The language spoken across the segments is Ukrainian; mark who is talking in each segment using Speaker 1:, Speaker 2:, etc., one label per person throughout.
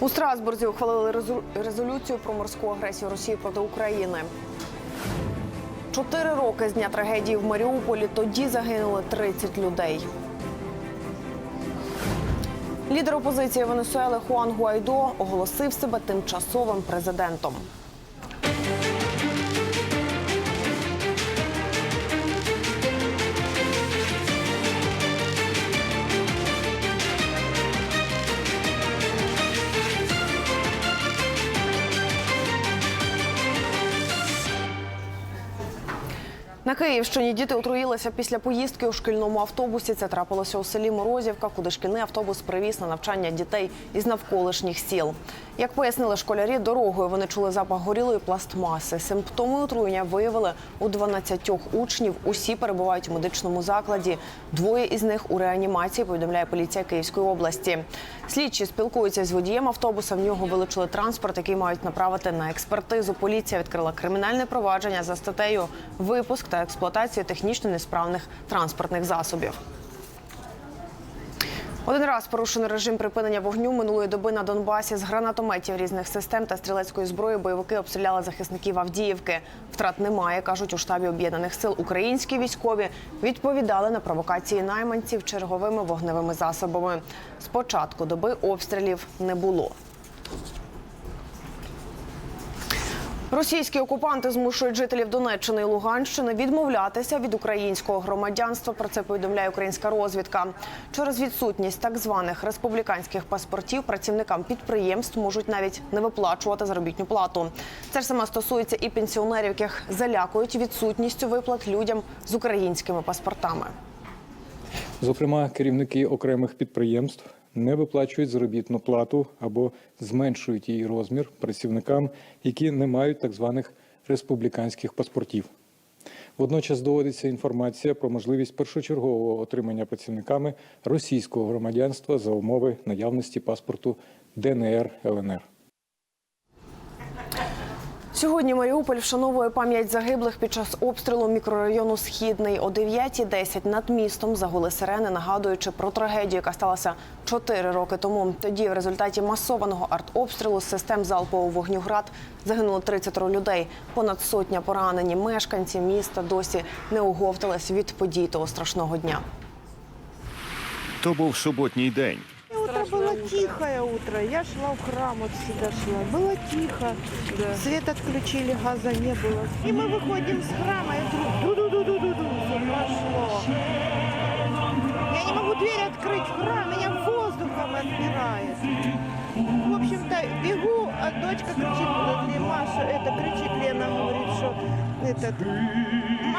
Speaker 1: У Страсбурзі ухвалили резолюцію про морську агресію Росії проти України. Чотири роки з дня трагедії в Маріуполі. Тоді загинули 30 людей. Лідер опозиції Венесуели Хуан Гуайдо оголосив себе тимчасовим президентом. На Київщині діти отруїлися після поїздки у шкільному автобусі. Це трапилося у селі Морозівка, куди шкільний автобус привіз на навчання дітей із навколишніх сіл. Як пояснили школярі, дорогою вони чули запах горілої пластмаси. Симптоми отруєння виявили у 12 учнів. Усі перебувають у медичному закладі. Двоє із них у реанімації. Повідомляє поліція Київської області. Слідчі спілкуються з водієм автобуса. В нього вилучили транспорт, який мають направити на експертизу. Поліція відкрила кримінальне провадження за статтею випуск та експлуатацію технічно несправних транспортних засобів. Один раз порушений режим припинення вогню минулої доби на Донбасі з гранатометів різних систем та стрілецької зброї бойовики обстріляли захисників Авдіївки. Втрат немає, кажуть у штабі об'єднаних сил. Українські військові відповідали на провокації найманців черговими вогневими засобами. Спочатку доби обстрілів не було. Російські окупанти змушують жителів Донеччини і Луганщини відмовлятися від українського громадянства. Про це повідомляє українська розвідка. Через відсутність так званих республіканських паспортів працівникам підприємств можуть навіть не виплачувати заробітну плату. Це ж саме стосується і пенсіонерів, яких залякують відсутністю виплат людям з українськими паспортами.
Speaker 2: Зокрема, керівники окремих підприємств не виплачують заробітну плату або зменшують її розмір працівникам, які не мають так званих республіканських паспортів. Водночас доводиться інформація про можливість першочергового отримання працівниками російського громадянства за умови наявності паспорту ДНР ЛНР.
Speaker 1: Сьогодні Маріуполь вшановує пам'ять загиблих під час обстрілу мікрорайону Східний. О 9.10 над містом загули сирени, нагадуючи про трагедію, яка сталася 4 роки тому. Тоді в результаті масованого артобстрілу з систем залпового вогню «Град» загинуло 30 людей. Понад сотня поранені. Мешканці міста досі не оговтались від подій того страшного дня.
Speaker 3: То був суботній день.
Speaker 4: Было тихое утро. Я шла в храм, вот сюда шла. Было тихо. Свет отключили, газа не было. И мы выходим с храма, и вдруг ду-ду-ду-ду-ду-ду. Все пошло. Я не могу дверь открыть в храм, меня воздухом отбирает. В общем-то, бегу, а дочка кричит, Маша, это кричит, Лена говорит, что этот,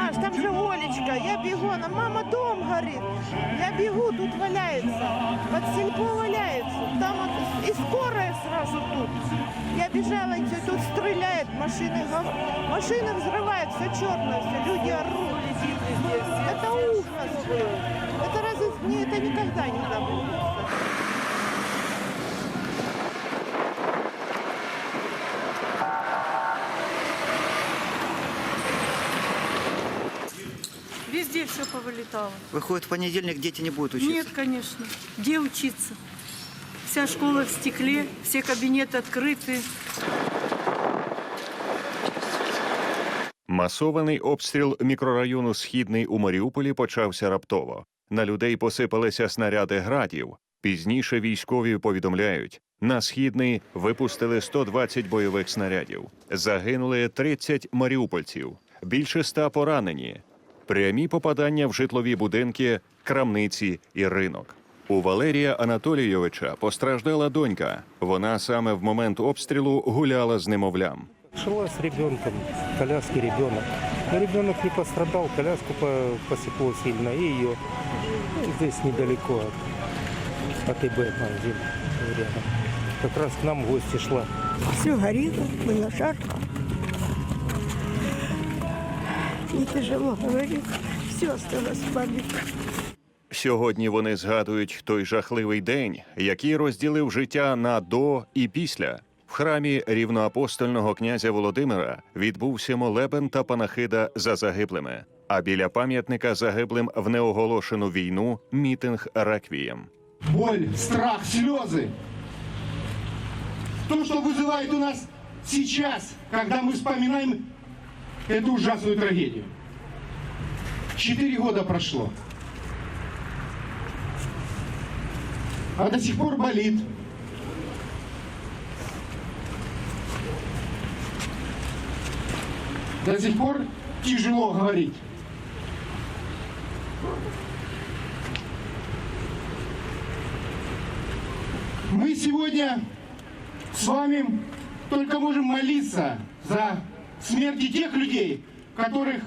Speaker 4: Маш, там же Олечка, я бегу, она, мама, дом горит. Я бегу, тут валяется, под сельпо валяется, там вот, и скорая сразу тут. Я бежала, и всё тут стреляет, машины, гов- машины взрывают, все черное, все, люди орут. Это ужас был. Это разве, мне это никогда не забудется.
Speaker 5: повылетало.
Speaker 6: Выходит, в понедельник дети не будут учиться?
Speaker 5: Нет, конечно. Где учиться? Вся школа в стекле, все кабинеты открыты.
Speaker 3: Масований обстріл мікрорайону Східний у Маріуполі почався раптово. На людей посипалися снаряди градів. Пізніше військові повідомляють, на східний випустили 120 бойових снарядів. Загинули 30 маріупольців, більше ста поранені. Прямі попадання в житлові будинки, крамниці і ринок. У Валерія Анатолійовича постраждала донька. Вона саме в момент обстрілу гуляла з немовлям.
Speaker 7: Шла с ребенком, в коляске ребенок. Но ребенок не пострадал, коляску по- посекло сильно, и ее ну, здесь недалеко от АТБ магазин рядом. Как раз к нам в гости шла.
Speaker 8: Все горело, было жарко И тяжело говорить. Все осталось в памяти.
Speaker 3: Сьогодні вони згадують той жахливий день, який розділив життя на до і після. В храмі рівноапостольного князя Володимира відбувся молебен та панахида за загиблими. А біля пам'ятника загиблим в неоголошену війну мітинг реквієм.
Speaker 9: боль, страх, слезы. то, что вызывает у нас сейчас, когда мы вспоминаем эту ужасную трагедию. Четыре года прошло. А до сих пор болит. До сих пор тяжело говорить. Мы сегодня с вами только можем молиться за смерти тех людей, которых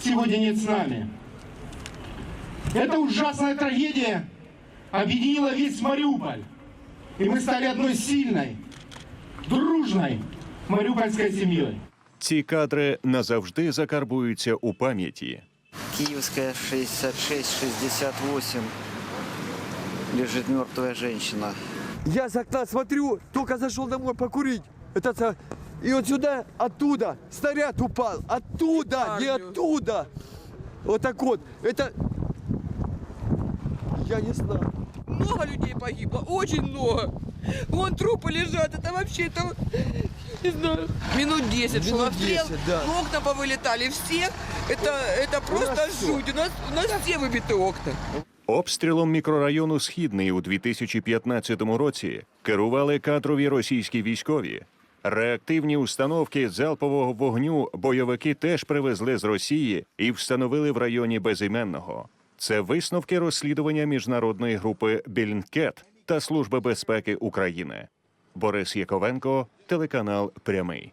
Speaker 9: сегодня нет с нами. Эта ужасная трагедия объединила весь Мариуполь. И мы стали одной сильной, дружной мариупольской семьей.
Speaker 3: Ці кадри назавжди закарбуються у пам'яті.
Speaker 6: Киевская 66-68 лежит мертвая женщина.
Speaker 10: Я с окна смотрю, только зашел домой покурить. Это и вот сюда, оттуда, снаряд упал. Оттуда, не оттуда. Вот так вот. Это... Я не знаю.
Speaker 8: Много людей погибло, очень много. Вон трупы лежат, это вообще, это, не знаю, минут 10 шел
Speaker 10: Минут
Speaker 8: обстрел,
Speaker 10: 10, да.
Speaker 8: окна повылетали все. Это, это просто
Speaker 10: нас всё.
Speaker 8: жуть, у нас, у нас все выбиты окна.
Speaker 3: Обстрілом мікрорайону Східний у 2015 році керували кадрові російські військові. Реактивні установки залпового вогню бойовики теж привезли з Росії і встановили в районі безіменного. Це висновки розслідування міжнародної групи Більнкет та Служби безпеки України. Борис Яковенко, телеканал Прямий.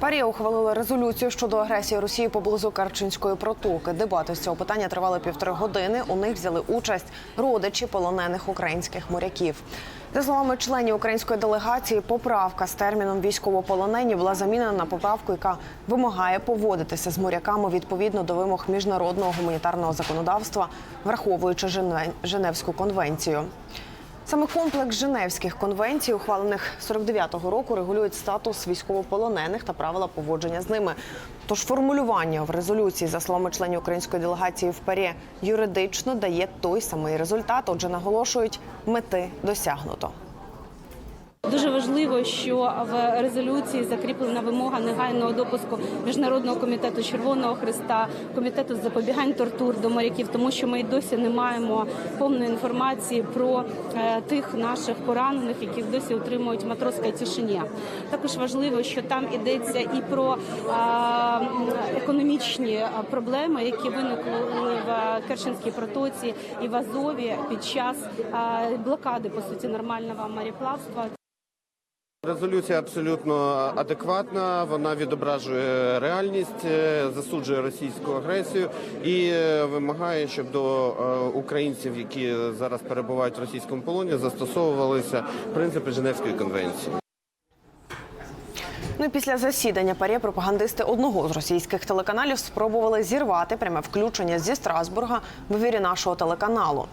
Speaker 1: Парі ухвалили резолюцію щодо агресії Росії поблизу Карчинської протоки. Дебати з цього питання тривали півтори години. У них взяли участь родичі полонених українських моряків. За словами членів української делегації, поправка з терміном військовополонені була замінена на поправку, яка вимагає поводитися з моряками відповідно до вимог міжнародного гуманітарного законодавства, враховуючи Женевську конвенцію. Саме комплекс Женевських конвенцій, ухвалених 49-го року, регулюють статус військовополонених та правила поводження з ними. Тож формулювання в резолюції, за словами членів української делегації в ПАРЄ, юридично дає той самий результат. Отже, наголошують, мети досягнуто.
Speaker 11: Дуже важливо, що в резолюції закріплена вимога негайного допуску міжнародного комітету Червоного Христа, комітету запобігань тортур до моряків, тому що ми й досі не маємо повної інформації про е, тих наших поранених, яких досі утримують в матросській тишині. Також важливо, що там йдеться і про е, економічні проблеми, які виникли в Керченській протоці і в Азові під час е, блокади по суті нормального мореплавства.
Speaker 12: Резолюція абсолютно адекватна. Вона відображує реальність, е, засуджує російську агресію і е, вимагає, щоб до е, українців, які зараз перебувають в російському полоні, застосовувалися принципи Женевської конвенції.
Speaker 1: Ну після засідання парі пропагандисти одного з російських телеканалів спробували зірвати пряме включення зі Страсбурга в ефірі нашого телеканалу.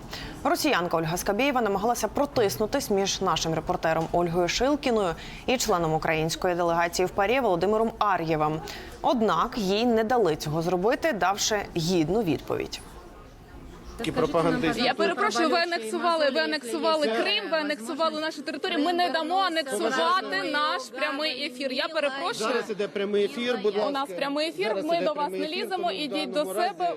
Speaker 1: Росіянка Ольга Скабєєва намагалася протиснутись між нашим репортером Ольгою Шилкіною і членом української делегації в парі Володимиром Ар'євим. Однак їй не дали цього зробити, давши гідну відповідь.
Speaker 12: Такі пропагандисти.
Speaker 13: Я перепрошую, ви анексували, ви анексували Крим, ви анексували нашу територію. Ми не дамо анексувати наш прямий ефір. Я перепрошую.
Speaker 12: Зараз іде прямий ефір. Будь ласка.
Speaker 13: У нас прямий ефір. Ми до вас не ліземо. Ідіть до себе.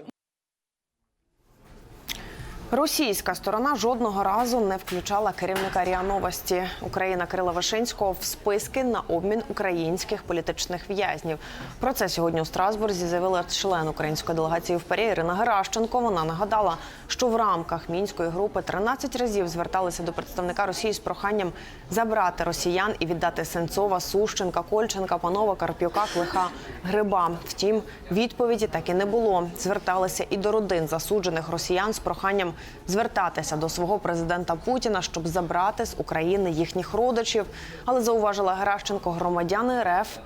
Speaker 1: Російська сторона жодного разу не включала керівника РІА Новості Україна Кирила Вишинського в списки на обмін українських політичних в'язнів. Про це сьогодні у Страсбурзі заявила член української делегації в ПАРЄ Ірина Геращенко. Вона нагадала, що в рамках мінської групи 13 разів зверталися до представника Росії з проханням забрати росіян і віддати Сенцова, Сущенка, Кольченка, Панова, Карпюка, Клиха, Гриба. Втім, відповіді так і не було. Зверталися і до родин засуджених росіян з проханням звертатися до свого президента Путіна, щоб забрати з України їхніх родичів. Але зауважила Геращенко, громадяни РФ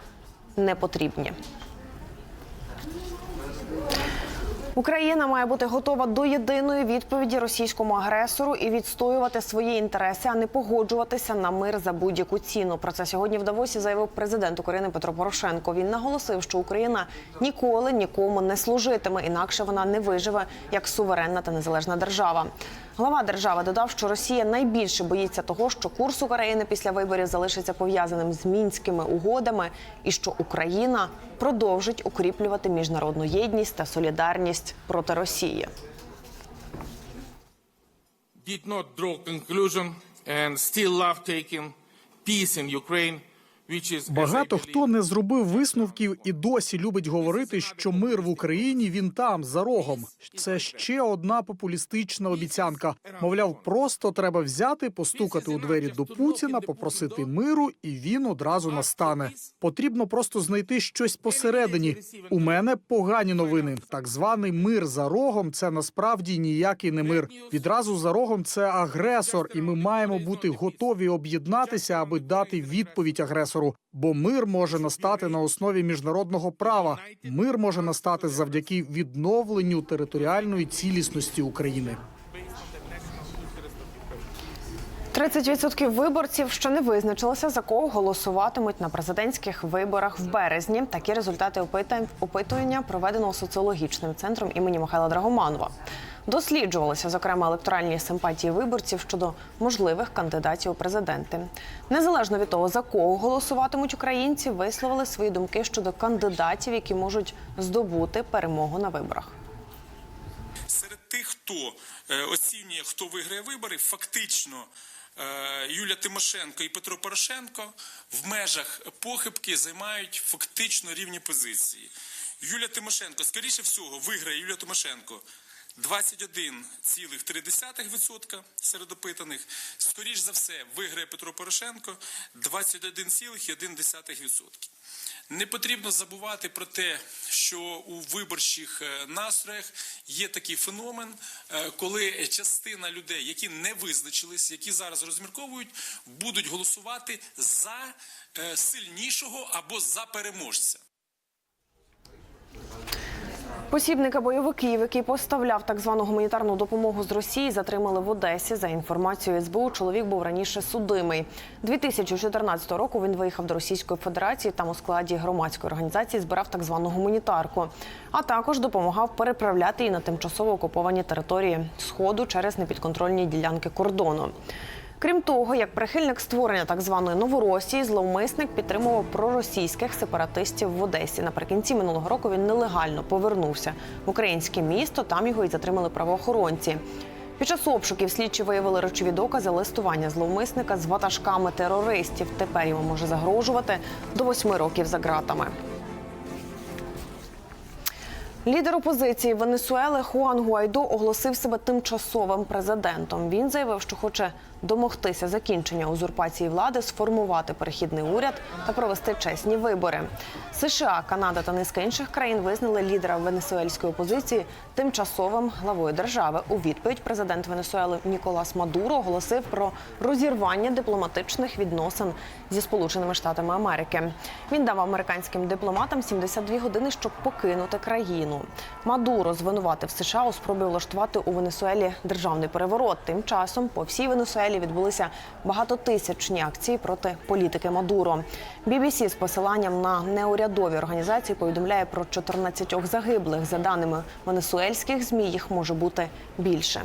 Speaker 1: не потрібні. Україна має бути готова до єдиної відповіді російському агресору і відстоювати свої інтереси, а не погоджуватися на мир за будь-яку ціну. Про це сьогодні в Давосі заявив президент України Петро Порошенко. Він наголосив, що Україна ніколи нікому не служитиме, інакше вона не виживе як суверенна та незалежна держава. Глава держави додав, що Росія найбільше боїться того, що курс України після виборів залишиться пов'язаним з мінськими угодами, і що Україна продовжить укріплювати міжнародну єдність та солідарність проти Росії.
Speaker 14: did not draw conclusion and still love taking peace in Ukraine,
Speaker 15: Багато хто не зробив висновків і досі любить говорити, що мир в Україні він там за рогом. Це ще одна популістична обіцянка. Мовляв, просто треба взяти, постукати у двері до Путіна, попросити миру, і він одразу настане. Потрібно просто знайти щось посередині. У мене погані новини. Так званий мир за рогом це насправді ніякий не мир. Відразу за рогом це агресор, і ми маємо бути готові об'єднатися, аби дати відповідь агресору. Бо мир може настати на основі міжнародного права. Мир може настати завдяки відновленню територіальної цілісності України.
Speaker 1: 30% виборців, що не визначилися, за кого голосуватимуть на президентських виборах в березні. Такі результати опитування проведеного соціологічним центром імені Михайла Драгоманова. Досліджувалися, зокрема, електоральні симпатії виборців щодо можливих кандидатів у президенти. Незалежно від того, за кого голосуватимуть українці, висловили свої думки щодо кандидатів, які можуть здобути перемогу на виборах.
Speaker 16: серед тих, хто е, оцінює, хто виграє вибори, фактично е, Юлія Тимошенко і Петро Порошенко в межах похибки займають фактично рівні позиції. Юлія Тимошенко, скоріше всього, виграє Юлія Тимошенко 21,3% серед опитаних. Скоріш за все, виграє Петро Порошенко 21,1%. Не потрібно забувати про те, що у виборчих е, настроях є такий феномен, е, коли частина людей, які не визначились, які зараз розмірковують, будуть голосувати за е, сильнішого або за переможця.
Speaker 1: Посібника бойовиків, який поставляв так звану гуманітарну допомогу з Росії, затримали в Одесі. За інформацією СБУ, чоловік був раніше судимий. 2014 року він виїхав до Російської Федерації. Там у складі громадської організації збирав так звану гуманітарку, а також допомагав переправляти її на тимчасово окуповані території сходу через непідконтрольні ділянки кордону. Крім того, як прихильник створення так званої Новоросії, зловмисник підтримував проросійських сепаратистів в Одесі. Наприкінці минулого року він нелегально повернувся в українське місто. Там його і затримали правоохоронці. Під час обшуків слідчі виявили речові докази листування зловмисника з ватажками терористів. Тепер йому може загрожувати до восьми років за ґратами. Лідер опозиції Венесуели Хуан Гуайдо оголосив себе тимчасовим президентом. Він заявив, що хоче домогтися закінчення узурпації влади, сформувати перехідний уряд та провести чесні вибори. США, Канада та низка інших країн визнали лідера венесуельської опозиції тимчасовим главою держави. У відповідь президент Венесуели Ніколас Мадуро оголосив про розірвання дипломатичних відносин зі Сполученими Штатами Америки. Він дав американським дипломатам 72 години, щоб покинути країну. Мадуро звинуватив США у спробі влаштувати у Венесуелі державний переворот. Тим часом по всій Венесуелі відбулися багатотисячні акції проти політики Мадуро. BBC з посиланням на неурядові організації повідомляє про 14 загиблих. За даними венесуельських змі, їх може бути більше.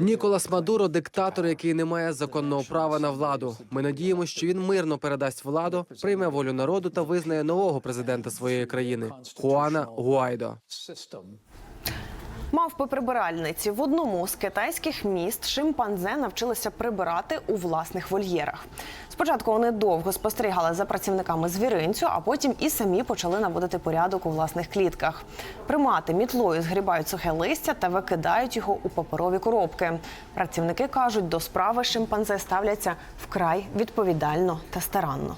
Speaker 17: Ніколас Мадуро диктатор, який не має законного права на владу. Ми надіємося, що він мирно передасть владу, прийме волю народу та визнає нового президента своєї країни Хуана Гуайдо.
Speaker 1: Мавпи прибиральниці в одному з китайських міст шимпанзе навчилися прибирати у власних вольєрах. Спочатку вони довго спостерігали за працівниками звіринцю, а потім і самі почали наводити порядок у власних клітках. Примати мітлою згрібають сухе листя та викидають його у паперові коробки. Працівники кажуть, до справи шимпанзе ставляться вкрай відповідально та старанно.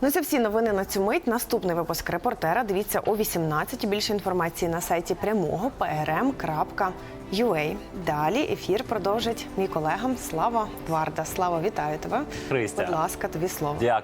Speaker 1: Ну, це всі новини на цю мить. Наступний випуск репортера. Дивіться о 18. Більше інформації на сайті прямого prm.ua. Далі ефір продовжить мій колега Слава Варда. Слава, вітаю тебе.
Speaker 18: Христя.
Speaker 1: Будь ласка, тобі слово.
Speaker 18: Дякую.